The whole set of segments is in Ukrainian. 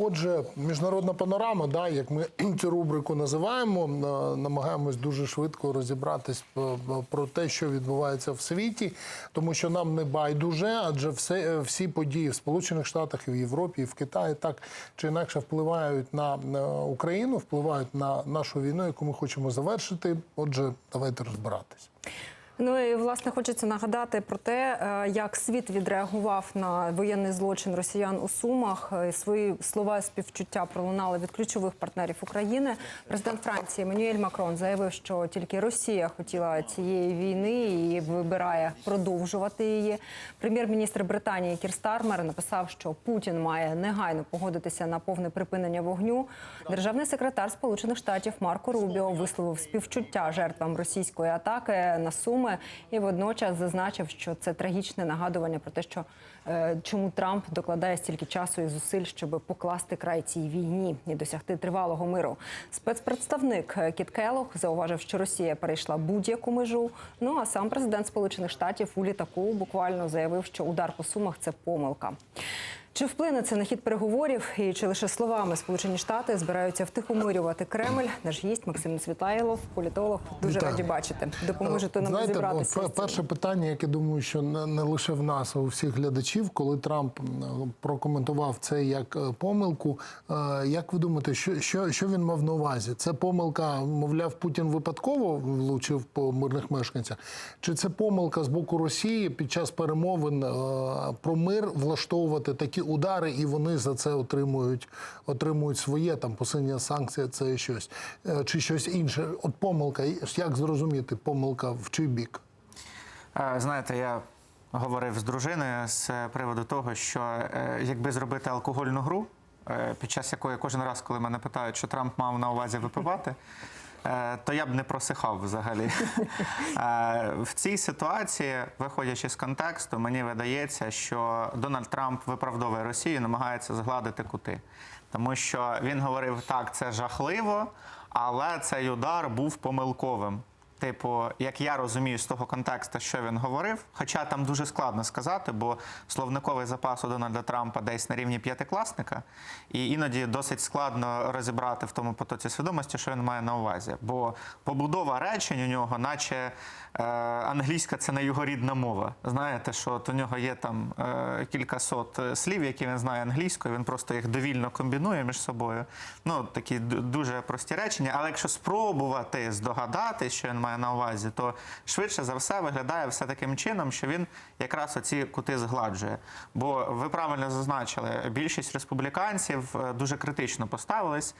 Отже, міжнародна панорама, да, як ми цю рубрику називаємо, намагаємось дуже швидко розібратись е, е, про те, що відбувається в світі, тому що нам не байдуже, адже все, е, всі події в Сполучених Штатах і в Європі, і в Китаї так чи інакше впливають на Україну, впливають на нашу війну, яку ми хочемо завершити. Отже, давайте розбиратись. Ну і власне хочеться нагадати про те, е, як світ відреагував на воєнний злочин росіян у Сумах. Е, Свої слова співчуття пролунали від ключових партнерів України. Президент Франції Еммануель Макрон заявив, що тільки Росія хотіла цієї війни і вибирає продовжувати її. Прем'єр-міністр Британії Кір Стармер написав, що Путін має негайно погодитися на повне припинення вогню. Державний секретар Сполучених Штатів Марко Рубіо висловив співчуття жертвам російської атаки на Суми і водночас зазначив, що це трагічне нагадування про те, що е, чому Трамп докладає стільки часу і зусиль, щоб покласти край цій війні і досягти тривалого миру. Спецпредставник е, Кіт Келлог зауважив, що Росія перейшла будь-яку межу. Ну а сам президент Сполучених Штатів у літаку буквально заявив, що удар по сумах це помилка. Чи вплине це на хід переговорів, і чи лише словами Сполучені Штати збираються втихомирювати Кремль? Наш гість Максим Цвітайлов, політолог. Дуже раді бачити. Допоможете нам Знаєте, розібратися. от з пе- цим. перше питання, яке думаю, що не, не лише в нас, а у всіх глядачів, коли Трамп прокоментував це як е, помилку. е, Як ви думаєте, що, що, що він мав на увазі? Це помилка, мовляв, Путін випадково влучив по мирних мешканцях? Чи це помилка з боку Росії під час перемовин е, про мир влаштовувати такі удари, і вони за це отримують, отримують своє там посилення санкцій, це щось Е, чи щось інше? От помилка, як зрозуміти помилка в чий бік? Е, Знаєте, я говорив з дружиною з приводу того, що е, якби зробити алкогольну гру, під час якої кожен раз, коли мене питають, що Трамп мав на увазі випивати. Е, То я б не просихав взагалі. Е, В цій ситуації, виходячи з контексту, мені видається, що Дональд Трамп виправдовує Росію, намагається згладити кути. Тому що він говорив, так, це жахливо, але цей удар був помилковим. Типу, як я розумію з того контексту, що він говорив, хоча там дуже складно сказати, бо словниковий запас у Дональда Трампа десь на рівні п'ятикласника, і іноді досить складно розібрати в тому потоці свідомості, що він має на увазі. Бо побудова речень у нього, наче е, англійська це не його рідна мова. Знаєте, що от у нього є там е, кілька сот е, слів, які він знає англійською, він просто їх довільно комбінує між собою. Ну, такі дуже прості речення. Але якщо спробувати здогадати, що він має на увазі, то швидше за все виглядає все таким чином, що він якраз оці кути згладжує. Бо ви правильно зазначили, більшість республіканців е, дуже критично поставились.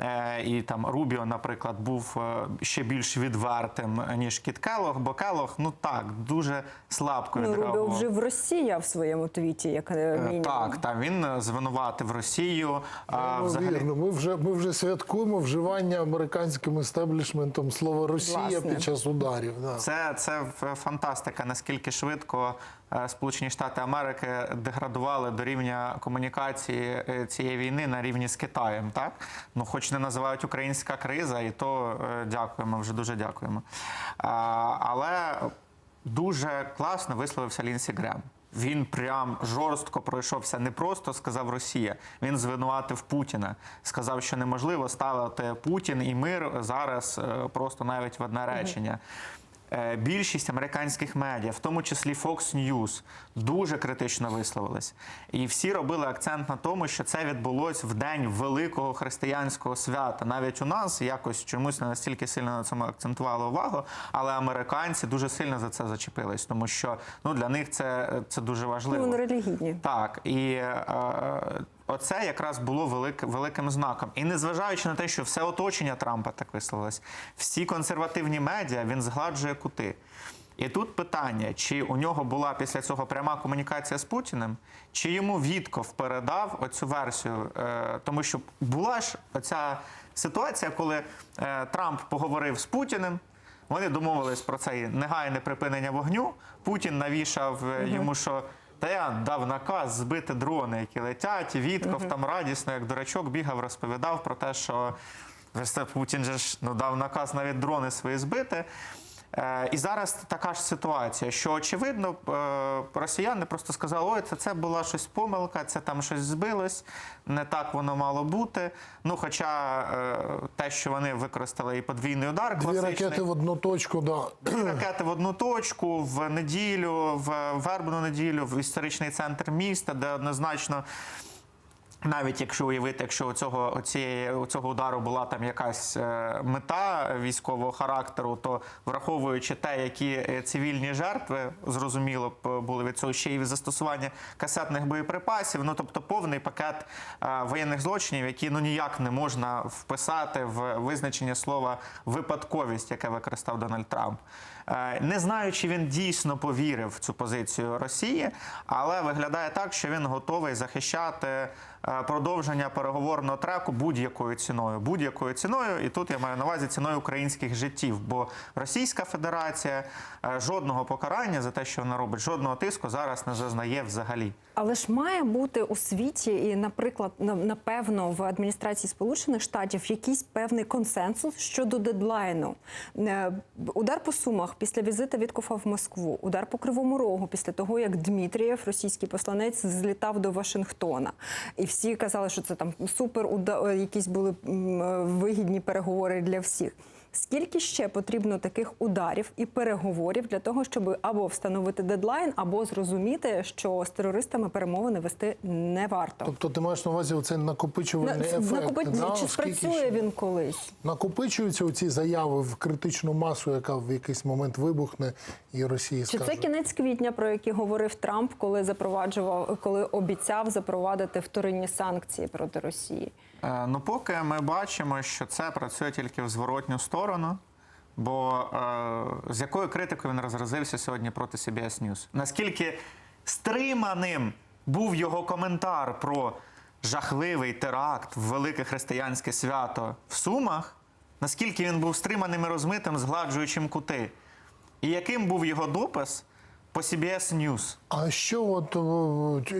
Е, І там Рубіо, наприклад, був е, ще більш відвертим, ніж Кіт Келлог, бо Келлог, ну так, дуже слабко Ну, Рубіо вже в Росія в своєму твіті, як мінімум. Так, там він звинуватив Росію. А, Ну, взагалі, Вірно, ми вже ми вже святкуємо вживання американським естеблішментом слова Росія Власне. Під час ударів. Да. Це, це фантастика, наскільки швидко е, Сполучені Штати Америки деградували до рівня комунікації е, цієї війни на рівні з Китаєм. Так ну, хоч не називають українська криза, і то е, дякуємо, вже дуже дякуємо. Але дуже класно висловився Лінсі Грем. Він прям жорстко пройшовся. Не просто сказав Росія. Він звинуватив Путіна. Сказав, що неможливо ставити Путін і мир зараз е, просто навіть в одне речення. Е, Більшість американських медіа, в тому числі Fox News, дуже критично висловились. І всі робили акцент на тому, що це відбулось в день великого християнського свята. Навіть у нас якось чомусь не настільки сильно на цьому акцентували увагу, але американці дуже сильно за це зачепились, тому що ну для них це, це дуже Ну, важливо. вони релігійні. Так, і е, оце якраз було велик, великим знаком. І незважаючи на те, що все оточення Трампа так висловилось, всі консервативні медіа він згладжує кути. І тут питання: чи у нього була після цього пряма комунікація з Путіним, чи йому Вітков передав оцю версію? Е, тому що була ж оця ситуація, коли е, Трамп поговорив з Путіним. Вони домовились про це негайне припинення вогню. Путін навішав е, йому, що та я дав наказ збити дрони, які летять. Вітков там радісно, як дурачок, бігав, розповідав про те, що Путін же ж ну, дав наказ навіть дрони свої збити. Е, І зараз така ж ситуація, що очевидно, е, росіяни просто сказали, ой, це, це була щось помилка, це там щось збилось, не так воно мало бути. Ну, хоча е, те, що вони використали і подвійний удар, Дві ракети в одну точку, да. Дві ракети в одну точку в неділю, в вербну неділю, в історичний центр міста, де однозначно. Навіть якщо уявити, якщо у цього, у цієї, у цього удару була там якась е, мета військового характеру, то враховуючи те, які е, цивільні жертви зрозуміло б були від цього ще й застосування касетних боєприпасів, ну тобто повний пакет е, воєнних злочинів, які ну ніяк не можна вписати в визначення слова випадковість, яке використав Дональд Трамп. Е, Не знаю, чи він дійсно повірив в цю позицію Росії, але виглядає так, що він готовий захищати е, продовження переговорного треку будь-якою ціною. Будь-якою ціною, і тут я маю на увазі ціною українських життів. Бо Російська Федерація е, жодного покарання за те, що вона робить, жодного тиску зараз не зазнає взагалі. Але ж має бути у світі, і, наприклад, на- напевно, в адміністрації Сполучених Штатів якийсь певний консенсус щодо дедлайну. Е, Удар по сумах після візита Віткофа в Москву, удар по Кривому Рогу після того, як Дмитрієв, російський посланець, злітав до Вашингтона. І всі казали, що це там супер якісь були е, вигідні переговори для всіх. Скільки ще потрібно таких ударів і переговорів для того, щоб або встановити дедлайн, або зрозуміти, що з терористами перемовини вести не варто? Тобто ти маєш на увазі оцей накопичувальний На- ефект. накопить- да? Чи спрацює він колись? Накопичуються оці заяви в критичну масу, яка в якийсь момент вибухне, і Росії Чи це кінець квітня, про який говорив Трамп, коли запроваджував, коли обіцяв запровадити вторинні санкції проти Росії? Е, Ну, поки ми бачимо, що це працює тільки в зворотню сторону. Бо е, з якою критикою він розразився сьогодні проти CBS News? Наскільки стриманим був його коментар про жахливий теракт в велике християнське свято в Сумах, наскільки він був стриманим і розмитим, згладжуючим кути, і яким був його допис по CBS News? А що от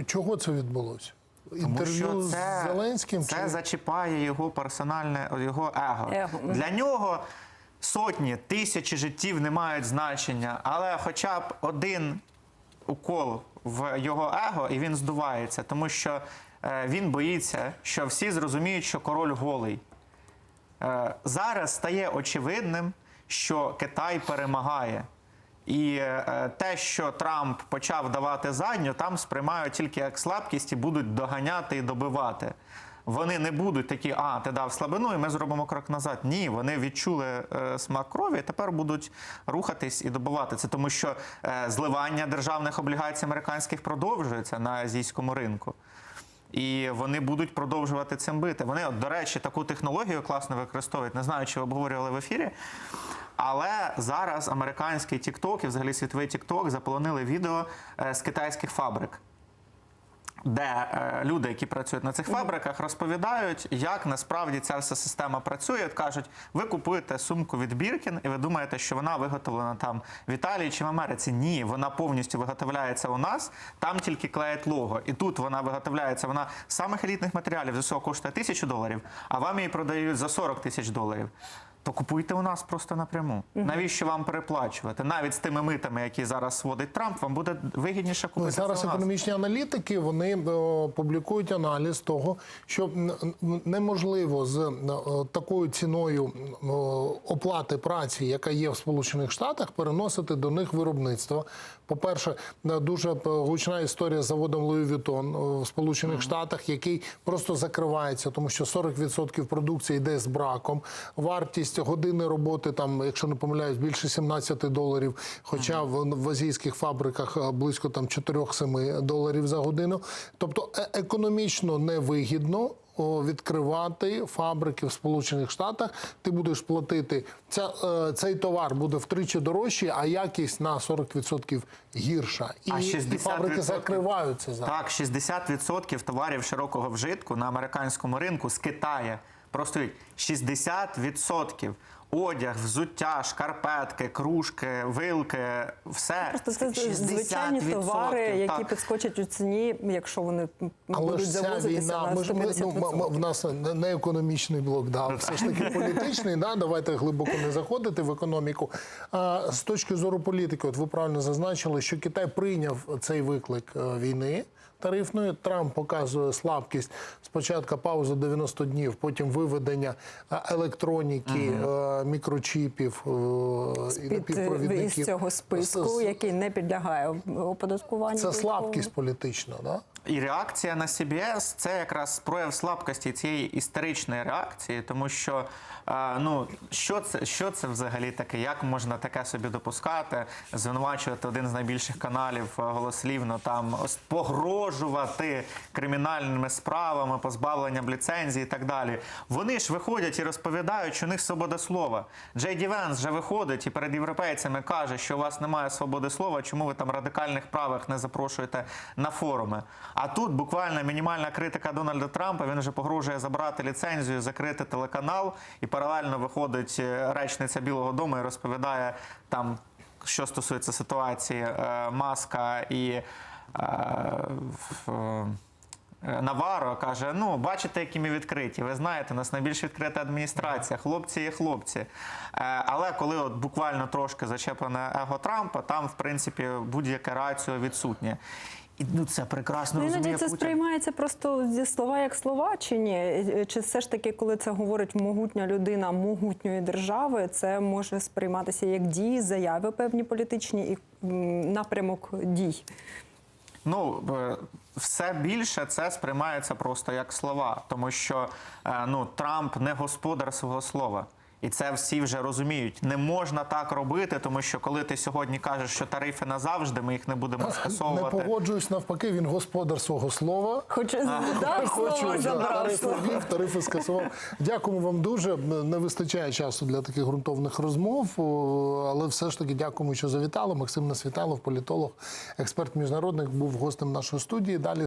чого це відбулося? Тому Інтерв'ю що з Зеленським це чи зачіпає його персональне його его. Его. Для нього сотні, тисячі життів не мають значення, але хоча б один укол в його его, і він здувається, тому що е, він боїться, що всі зрозуміють, що король голий. Е, Зараз стає очевидним, що Китай перемагає. І е, те, що Трамп почав давати задню, там сприймають тільки як слабкість і будуть доганяти і добивати. Вони не будуть такі, а ти дав слабину, і ми зробимо крок назад. Ні, вони відчули е, смак крові, і тепер будуть рухатись і добивати. Це тому, що е, зливання державних облігацій американських продовжується на азійському ринку. І вони будуть продовжувати цим бити. Вони, от, до речі, таку технологію класно використовують. Не знаю, чи обговорювали в ефірі. Але зараз американський TikTok і взагалі світовий TikTok заполонили відео е, з китайських фабрик. Де е, люди, які працюють на цих фабриках, розповідають, як насправді ця вся система працює. От кажуть, ви купуєте сумку від Біркін, і ви думаєте, що вона виготовлена там в Італії чи в Америці. Ні, вона повністю виготовляється у нас, там тільки клеять лого. І тут вона виготовляється, вона з самих елітних матеріалів з усього коштує тисячу доларів, а вам її продають за 40 тисяч доларів. То купуйте у нас просто напряму. Навіщо вам переплачувати? Навіть з тими митами, які зараз сводить Трамп, вам буде вигідніше Ну, зараз це у нас. економічні аналітики вони о, публікують аналіз того, що неможливо з о, такою ціною о, оплати праці, яка є в Сполучених Штатах, переносити до них виробництво. По-перше, е, дуже е, гучна історія з заводом Louis Vuitton в Сполучених Штатах, який просто закривається, тому що 40% продукції йде з браком. Вартість години роботи там, якщо не помиляюсь, більше 17 доларів. Хоча в, в азійських фабриках е, близько там 4-7 доларів за годину. Тобто е- економічно невигідно. Відкривати фабрики в Сполучених Штатах, ти будеш платити ця, е, цей товар буде втричі дорожчий, а якість на 40% гірша. І, А 60% фабрики закриваються зараз. Так, 60% товарів широкого вжитку на американському ринку з Китаю. Просто 60%. Одяг, взуття, шкарпетки, кружки, вилки, все Просто це 60%, звичайні товари, які так. підскочать у ціні, якщо вони Але будуть ця завозитися війна, на ми ж ми, ну, м- м- в нас не- не економічний блок, да, все ж таки політичний. Да, давайте глибоко не заходити в економіку. А з точки зору політики, от ви правильно зазначили, що Китай прийняв цей виклик е, війни. Тарифної Трамп показує слабкість. Спочатку пауза 90 днів, потім виведення е, електроніки, е, мікрочіпів е, і напівпровідників. із цього списку, Це- який не підлягає оподаткуванню. Це слабкість політична, да? І реакція на CBS – це якраз прояв слабкості цієї історичної реакції, тому що ну що це, що це взагалі таке? Як можна таке собі допускати? Звинувачувати один з найбільших каналів голослівно там ос- погрожувати кримінальними справами, позбавленням ліцензії і так далі. Вони ж виходять і розповідають, що у них свобода слова. Джей Ді Венс вже виходить і перед європейцями каже, що у вас немає свободи слова, чому ви там радикальних правих не запрошуєте на форуми. А тут буквально мінімальна критика Дональда Трампа. Він вже погрожує забрати ліцензію, закрити телеканал, і паралельно виходить е, речниця Білого Дому і розповідає там, що стосується ситуації е, Маска і. Е, е, Наваро каже: ну, бачите, які ми відкриті. Ви знаєте, у нас найбільш відкрита адміністрація. Хлопці є хлопці. Е, Але коли от буквально трошки зачеплене его Трампа, там, в принципі, будь-яке раціо відсутнє. І ну, це прекрасно Ну, іноді це Путін. сприймається просто зі слова як слова, чи ні? Чи все ж таки, коли це говорить могутня людина могутньої держави, це може сприйматися як дії, заяви певні політичні і напрямок дій? Ну, е, все більше це сприймається просто як слова, тому що е, ну, Трамп не господар свого слова. І це всі вже розуміють. Не можна так робити, тому що коли ти сьогодні кажеш, що тарифи назавжди, ми їх не будемо Не погоджуюсь, навпаки, він господар свого слова. Хоч дав Хочу тарифи слово. тарифи скасував. Дякуємо вам дуже. Не вистачає часу для таких ґрунтовних розмов, але все ж таки дякуємо, що завітали. Максим Насвіталов, політолог, експерт міжнародник, був гостем нашої студії. Далі.